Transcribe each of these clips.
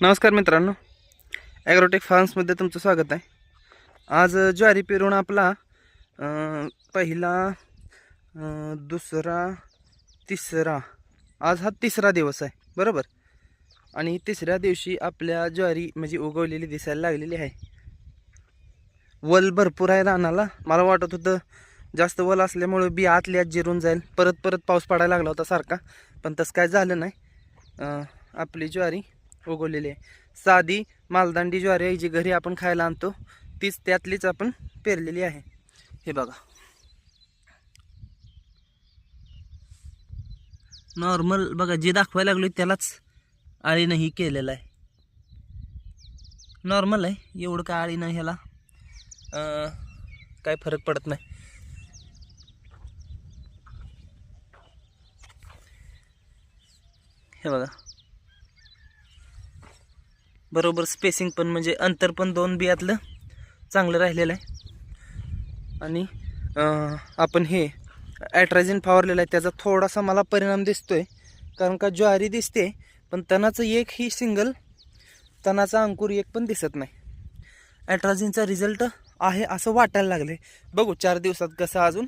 नमस्कार मित्रांनो. ॲग्रोटेक फार्म्समध्ये तुमचं स्वागत आहे. आज ज्वारी पेरून आपला पहिला दुसरा तिसरा. आज हा तिसरा दिवस आहे. बरोबर? आणि तिसऱ्या दिवशी आपल्या ज्वारी म्हणजे उगवलेली दिसायला लागलेली आहे. वल भरपूर आहे रानाला. मला वाटत होतं जास्त वल असल्यामुळं बी आतली आत जिरून जाईल. परत परत पाऊस पडायला लागला होता सारखा. पण तसं काय झालं नाही. आपली ज्वारी उगवलेली आहे. साधी मालदांडी ज्वारी आहे जी घरी आपण खायला आणतो तीच त्यातलीच आपण पेरलेली आहे. हे बघा. नॉर्मल बघा जे दाखवायला लागलो त्यालाच आळीनंही केलेलं आहे. नॉर्मल आहे एवढं काय आळीनं ह्याला. काय फरक पडत नाही. हे बघा. बरोबर स्पेसिंग पण म्हणजे अंतर पण दोन बियातलं चांगलं राहिलेलं आहे. आणि आपण हे ॲट्राझिन फवारलेलं आहे त्याचा थोडासा मला परिणाम दिसतो आहे कारण का ज्वारी दिसते पण तणाचं एक ही सिंगल तणाचा अंकुर एक पण दिसत नाही. ॲट्राझिनचा रिझल्ट आहे असं वाटायला लागले बघू चार दिवसात कसं अजून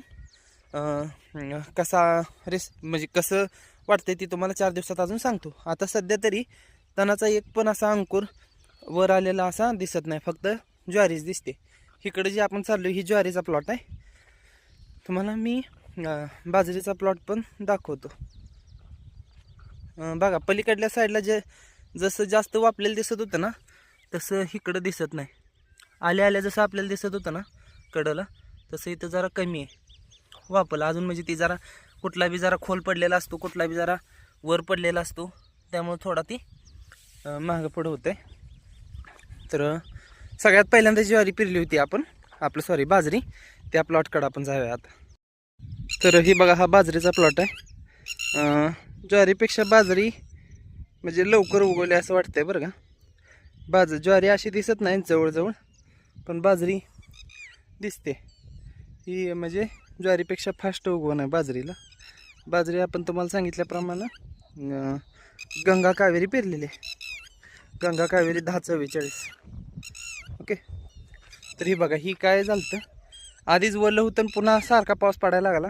कसा रेस म्हणजे कसं वाटतंय ती तुम्हाला चार दिवसात अजून सांगतो. आता सध्या तरी तणाचा एक पण असा अंकुर वर आलेला असा दिसत नाही. फक्त ज्वारीच दिसते. इकडे जी आपण चाललो ही ज्वारीचा प्लॉट आहे. तुम्हाला मी बाजरीचा प्लॉट पण दाखवतो. बघा पलीकडल्या साईडला जे जसं जास्त वापलेलं दिसत होतं ना तसं इकडं दिसत नाही. आल्या आल्या जसं आपल्याला दिसत होतं ना कडला तसं इथं जरा कमी आहे. वापरला. अजून म्हणजे ती जरा कुठला बी जरा खोल पडलेला असतो कुठला बी जरा वर पडलेला असतो त्यामुळे थोडा ती महाग पुढं होतं तर सगळ्यात पहिल्यांदा ज्वारी पेरली होती आपण आपलं सॉरी बाजरी त्या प्लॉटकडं आपण जाऊया आता. तर ही बघा हा बाजरीचा प्लॉट आहे. ज्वारीपेक्षा बाजरी म्हणजे लवकर उगवले असं वाटतंय बरं का. बाज ज्वारी अशी दिसत नाही जवळजवळ पण बाजरी दिसते. ही म्हणजे ज्वारीपेक्षा फास्ट उगवण आहे बाजरीला. बाजरी आपण तुम्हाला सांगितल्याप्रमाणे गंगा कावेरी पेरलेली आहे. गंगा कावेरी दहा चव्वेचाळीस ओके तर ही बघा ही काय झालं आधीच वल्ल होतं आणि पुन्हा सारखा पाऊस पडायला लागला.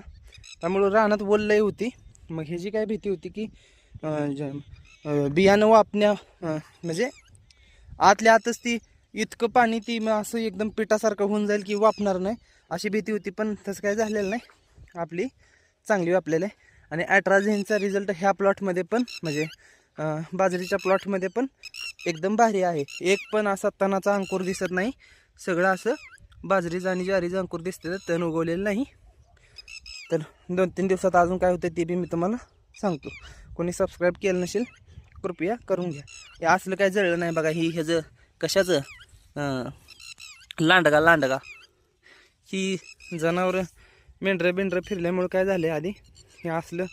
त्यामुळं रानात वल्लही होती. मग ह्याची काय भीती होती की बियाणं वापण्या म्हणजे आतल्या आतच ती इतकं पाणी ती मग असं एकदम पिठासारखं होऊन जाईल की वापणार नाही अशी भीती होती. पण तसं काय झालेलं नाही. आपली चांगली वापलेलं आहे. आणि ॲट्राझिनचा रिझल्ट ह्या प्लॉटमध्ये पण म्हणजे बाजरीच्या प्लॉटमध्ये पण एकदम भारी आहे. एक पण असा तणाचा अंकुर दिसत नाही. सगळं असं बाजरीचं आणि ज्वारीचं अंकुर दिसतं तण उगवलेलं नाही. तर दोन तीन दिवसात अजून काय होतं ते बी मी तुम्हाला सांगतो. कोणी सबस्क्राईब केलं नसेल कृपया करून घ्या. हे असलं काय जळलं नाही बघा ही ह्याचं कशाचं? लांडगा लांडगा. ही जनावरं मेंढरं बिंढरं फिरल्यामुळं काय झालं आधी? हे असलं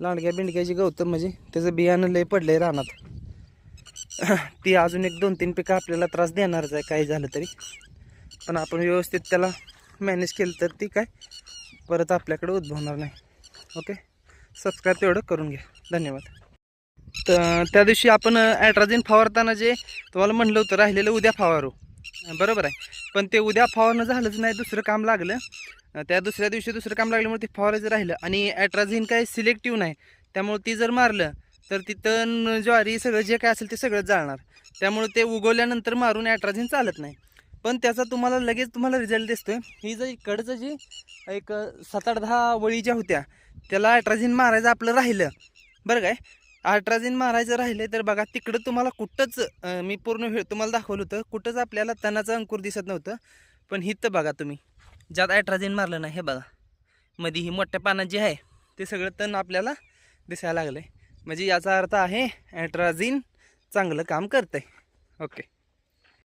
लांडग्या बिंडग्याची गवतं म्हणजे त्याचं बियाणं लय पडलं आहे रानात. ती अजून एक दोन तीन पिकं आपल्याला त्रास देणारच आहे काही झालं तरी. पण आपण व्यवस्थित त्याला मॅनेज केलं तर ती काय परत आपल्याकडे उद्भवणार नाही. ओके सबस्क्राईब तेवढं करून घ्या. धन्यवाद. तर त्या दिवशी आपण ॲट्राजिन फवारताना जे तुम्हाला म्हणलं होतं राहिलेलं उद्या फवारू. बरोबर आहे. पण ते उद्या फवारणं झालंच नाही दुसरं काम लागलं. त्या दुसऱ्या दिवशी दुसरं काम लागल्यामुळे ते फवारायचं राहिलं. आणि ॲट्राझिन काय सिलेक्टिव्ह नाही. त्यामुळे ती जर मारलं तर तिथं ज्वारी सगळं जे काय असेल ते सगळं जाळणार. त्यामुळे ते उगवल्यानंतर मारून ॲट्राझिन चालत नाही. पण त्याचा तुम्हाला लगेच तुम्हाला रिझल्ट दिसतोय. ही जर इकडचं जी एक सात आठ दहा वळी ज्या होत्या त्याला ॲट्राझिन मारायचं आपलं राहिलं. बरं काय? अल्ट्राझिन मारायचं राहिले तर बघा तिकडं तुम्हाला कुठंच मी पूर्ण वेळ तुम्हाला दाखवलं होतं कुठंच आपल्याला तणाचं अंकुर दिसत नव्हतं. पण हिथं बघा तुम्ही. ज्यात ॲट्राझिन मारलं नाही हे बघा. मध्ये ही मोठ्या पानात जे आहे ते सगळं तण आपल्याला दिसायला लागलं आहे म्हणजे याचा अर्थ आहे ॲट्राझिन चांगलं काम करतं ओके.